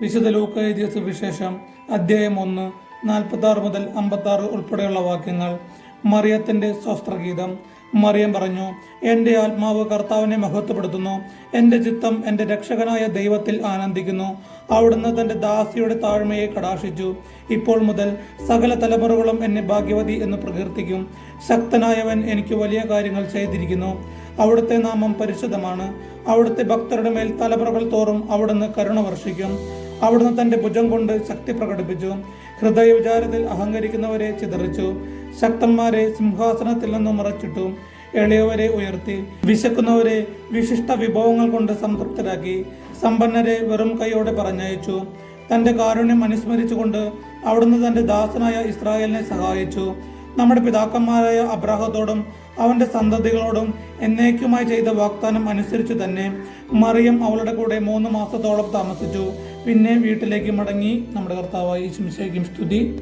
വിശുദ്ധ ലൂക്ക എഴുതിയ സുവിശേഷം അധ്യായം ഒന്ന് നാൽപ്പത്തി ആറ് മുതൽ അമ്പത്തി ആറ് ഉൾപ്പെടെയുള്ള വാക്യങ്ങൾ. മറിയത്തിന്റെ സ്വസ്ത്രഗീതം. മറിയം പറഞ്ഞു എന്റെ ആത്മാവ് കർത്താവിനെ മഹത്വപ്പെടുത്തുന്നു. എന്റെ ചിത്തം എന്റെ രക്ഷകനായ ദൈവത്തിൽ ആനന്ദിക്കുന്നു. അവിടുന്ന് തന്റെ ദാസിയുടെ താഴ്മയെ കടാക്ഷിച്ചു. ഇപ്പോൾ മുതൽ സകല തലമുറകളും എന്നെ ഭാഗ്യവതി എന്ന് പ്രകീർത്തിക്കും. ശക്തനായവൻ എനിക്ക് വലിയ കാര്യങ്ങൾ ചെയ്തിരിക്കുന്നു. അവിടുത്തെ നാമം പരിശുദ്ധമാണ്. അവിടുത്തെ ഭക്തരുടെ മേൽ തലമുറകൾ തോറും അവിടുന്ന് കരുണ വർഷിക്കും. അവിടുന്ന് തന്റെ ഭുജം കൊണ്ട് ശക്തി പ്രകടിപ്പിച്ചു. ഹൃദയ വിചാരത്തിൽ അഹങ്കരിക്കുന്നവരെ ചിതറിച്ചു. ശക്തന്മാരെ സിംഹാസനത്തിൽ നിന്നും മറച്ചിട്ടു. എളിയവരെ ഉയർത്തി. വിശക്കുന്നവരെ വിശിഷ്ട വിഭവങ്ങൾ കൊണ്ട് സംതൃപ്തരാക്കി. സമ്പന്നരെ വെറും കൈയോടെ പറഞ്ഞയച്ചു. തന്റെ കാരുണ്യം അനുസ്മരിച്ചുകൊണ്ട് അവിടുന്ന് തന്റെ ദാസനായ ഇസ്രായേലിനെ സഹായിച്ചു. നമ്മുടെ പിതാക്കന്മാരായ അബ്രാഹത്തോടും അവന്റെ സന്തതികളോടും എന്നേക്കുമായി ചെയ്ത വാഗ്ദാനം അനുസരിച്ചു തന്നെ മറിയം അവളുടെ കൂടെ മൂന്ന് മാസത്തോളം താമസിച്ചു. പിന്നെ വീട്ടിലേക്ക് മടങ്ങി നമ്മുടെ കർത്താവായി ശംശയ്ക്കും സ്തുതി.